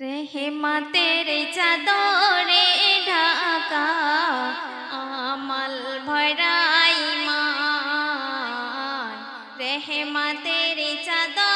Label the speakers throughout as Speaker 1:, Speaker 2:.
Speaker 1: রেহেমাতের চাদরে ঢাকা আমাল ভরাই মা রেহেমাতের চাদরে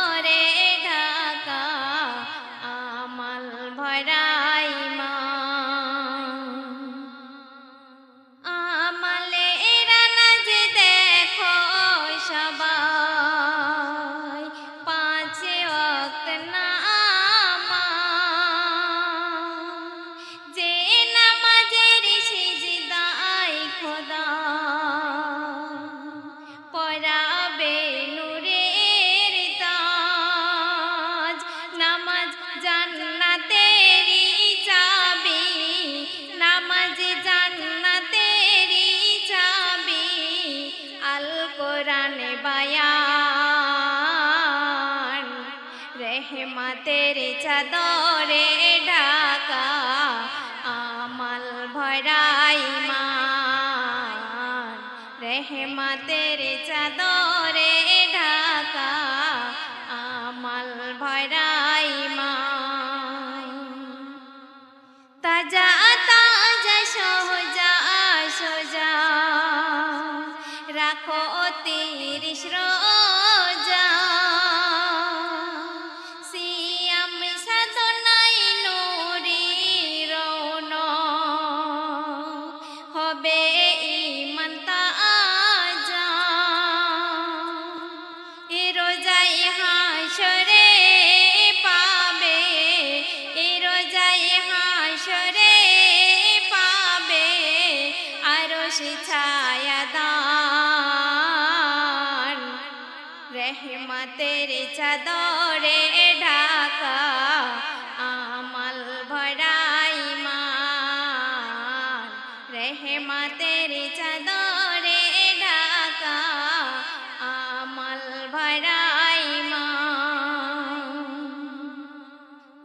Speaker 1: আমাল কোরআন বায়ান। রেহমাতের চাদরে ঢাকা আমাল ভরাই মান রেহমাতের চাদরে ঢাকা আমাল ভরাই রাখো তিরিশ রোজা। সিয়াম সাধনাই নুরি রৌন হবে ইমান তাজা। এ রোজাই হাসরে পাবে, এ রোজাই হাসরে পাবে। আরও সে ছায়া রেহমাতের চাদরে ঢাকা, আমাল ভরাই মান। রেহমাতের চাদরে ঢাকা, আমাল ভরাই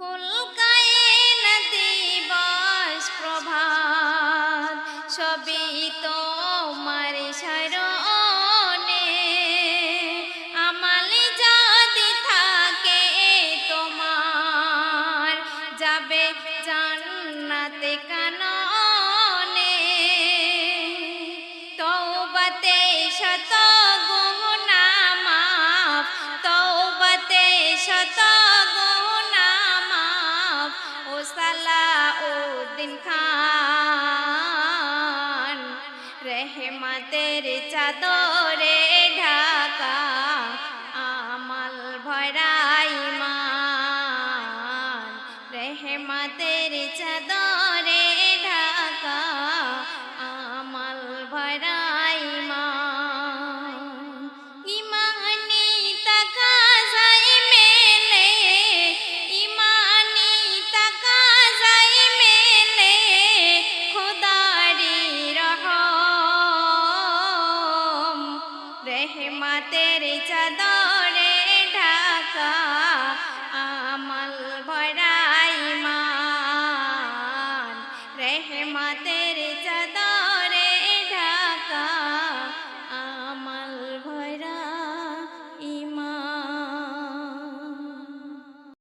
Speaker 1: কুলকায়ে নদী বস প্রভাত, সবই তোমার সালাউদ্দিন খান রেহমাতের চাদরে ঢাকা আমাল ভরাইমান রেহমাতের চাদ